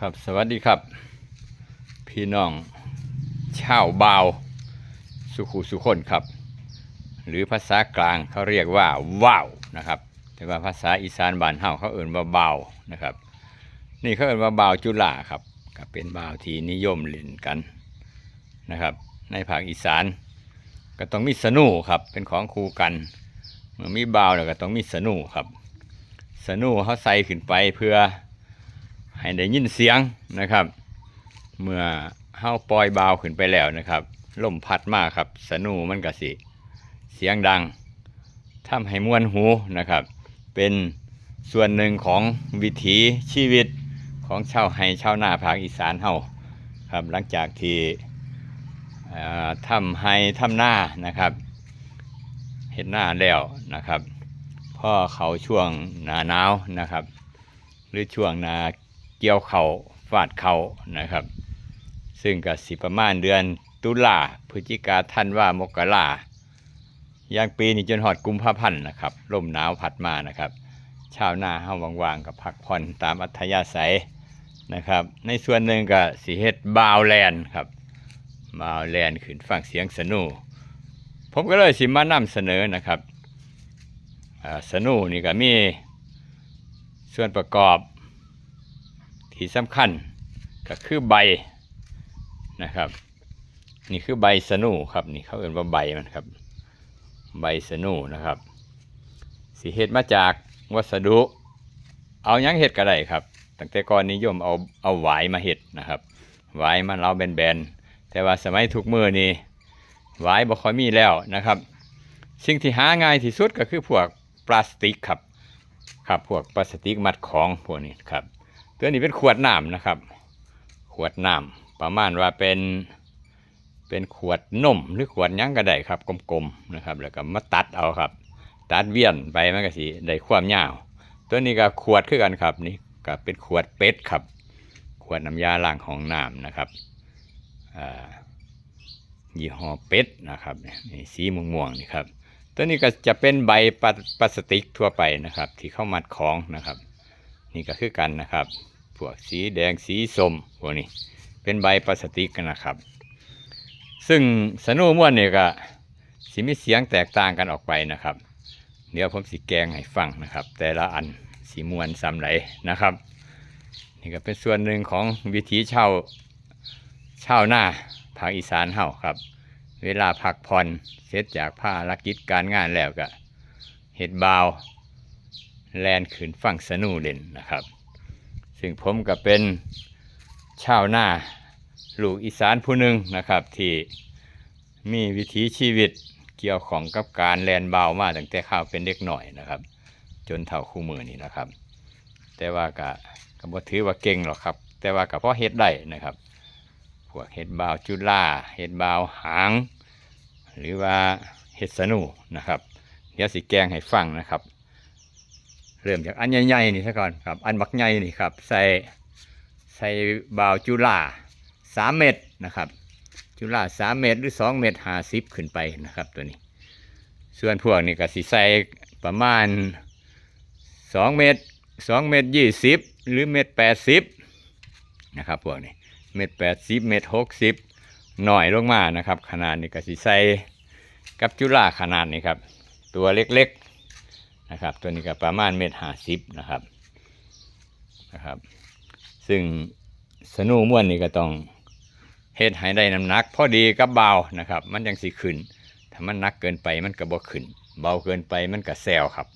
ครับสวัสดีครับ พี่น้องชาวบาว สุขุสุคนครับ หรือภาษากลางเขาเรียกว่าว่าวนะครับ แต่ว่าภาษาอีสานบ้านเฮาเขาเอ่นว่าบาวนะครับ นี่เขาเอ่นว่าบาวจุฬาครับก็เป็นบาวที่นิยมเล่นกันนะครับ ในภาคอีสานก็ต้องมีสนูครับเป็นของคู่กันเมื่อมีบาวแล้วก็ต้องมีสนูครับสนูเขาใส่ขึ้นไปเพื่อ ให้ได้ยินเสียงนะครับ เมื่อเฮาปล่อยบาวขึ้นไปแล้วนะครับลมพัดมากครับ สนูมันก็สิเสียงดังทำให้มวนหูนะครับ เป็นส่วนหนึ่งของวิถีชีวิตของชาวไห้ชาวนาภาคอีสานเฮาครับ หลังจากที่ทำไห้ทำหน้านะครับ เห็ดหน้าแล้วนะครับพ่อเขาช่วงหนาหนาวนะครับ หรือช่วงหนา กี่ยวเขาฟาดเขานะครับ ซึ่งก็สิประมาณเดือนตุลาพฤศจิกาธันว่ามกราอย่างปีนี้จนหอดกุมภาพันธ์นะครับลมหนาวพัดมานะครับชาวนาเฮาว่างๆกับพักผ่อนตามอัธยาศัยนะครับ ในส่วนหนึ่งก็สิเฮ็ดบาวแลนครับบาวแลนขึ้นฟังเสียงสนูผมก็เลยสิมานำเสนอนะครับสนูนี่ก็มีส่วนประกอบ ที่สำคัญก็คือใบนะครับ นี่คือใบสนูครับนี่เขาเอ่นว่าใบมันครับ ใบสนูนะครับสีเฮ็ดมาจากวัสดุ เอายังเฮ็ดก็ได้ครับตั้งแต่ก่อนนิยมเอาเอาหวายมาเฮ็ดนะครับหวายมันเราแบนๆแต่ว่าสมัยทุกมือนี่หวายบ่ค่อยมีแล้วนะครับ สิ่งที่หาง่ายที่สุดก็คือพวกพลาสติกครับครับพวกพลาสติกมัดของพวกนี้ครับ ตัวนี้เป็นขวดน้ำนะครับ ขวดน้ำประมาณว่าเป็นเป็นขวดนมหรือขวดยังก็ได้ครับ กลมๆนะครับ แล้วก็มาตัดเอาครับ ตัดเวียนไปมันก็สิได้ความยาว ตัวนี้ก็ขวดคือกันครับนี่ก็เป็นขวดเป็ดครับ ขวดน้ำยาล้างห้องน้ำนะครับยี่ห้อเป็ดนะครับนี่สีม่วงๆนี่ครับตัวนี้ก็จะเป็นใบพลาสติกทั่วไปนะครับ ที่เข้ามัดของนะครับ นี่ก็คือกันนะครับพวกสีแดงสีส้มพวกนี้เป็นใบพลาสติกกันนะครับ ซึ่งสนูม่วนเนี่ยก็สิมีเสียงแตกต่างกันออกไปนะครับ เดี๋ยวผมสิแกงให้ฟังนะครับ แต่ละอันสีมวนซ้ำไหลนะครับ นี่ก็เป็นส่วนหนึ่งของวิถีเช่าวชาวนาภาคอีสานเฮาครับ เวลาพักผ่อนเสร็จจากภารกิจการงานแล้วก็เฮ็ดบาว แลนขืนฝั่งสนูเด่นนะครับ ซึ่งผมก็เป็นชาวนาลูกอีสานผู้หนึ่งนะครับ ที่มีวิถีชีวิตเกี่ยวของกับการแลนเบามาตั้งแต่ข้าวเป็นเด็กหน่อยนะครับ จนเท่าคู่มือนี่นะครับ แต่ว่าก็ก็บ่ถือว่าเก่งหรอกครับ แต่ว่าก็พอเฮ็ดได้นะครับพวกเฮ็ดเบาจุล่าเฮ็ดเบาหาง หรือว่าเฮ็ดสนูนะครับ เดี๋ยวสิแกงให้ฟังนะครับ เริ่มจากอันใหญ่ๆนี่ซะก่อนครับ อันบักใหญ่นี่ครับ ใส่ใส่บาวจุฬาสามเม็ดนะครับ จุฬาสามเม็ดหรือสองเม็ดห้าสิบขึ้นไปนะครับตัวนี้ ส่วนพวกนี่ก็สิใส่ประมาณสองเม็ดสองเม็ดยี่สิบหรือเม็ดแปดสิบนะครับพวกนี้เม็ดแปดสิบเม็ดหกสิบหน่อยลงมานะครับ ขนาดนี้ก็สิใส่กับจุฬาขนาดนี้ครับ ตัวเล็ก นะครับ ตัวนี้ก็ประมาณเมตรห้าสิบนะครับนะครับ ซึ่งสนูม้วนนี่ก็ต้องเฮ็ดให้ได้น้ำหนัก พอดีกับเบานะครับ มันยังสิขึ้น ถ้ามันหนักเกินไปมันก็บ่ขึ้น เบาเกินไปมันก็แซวครับ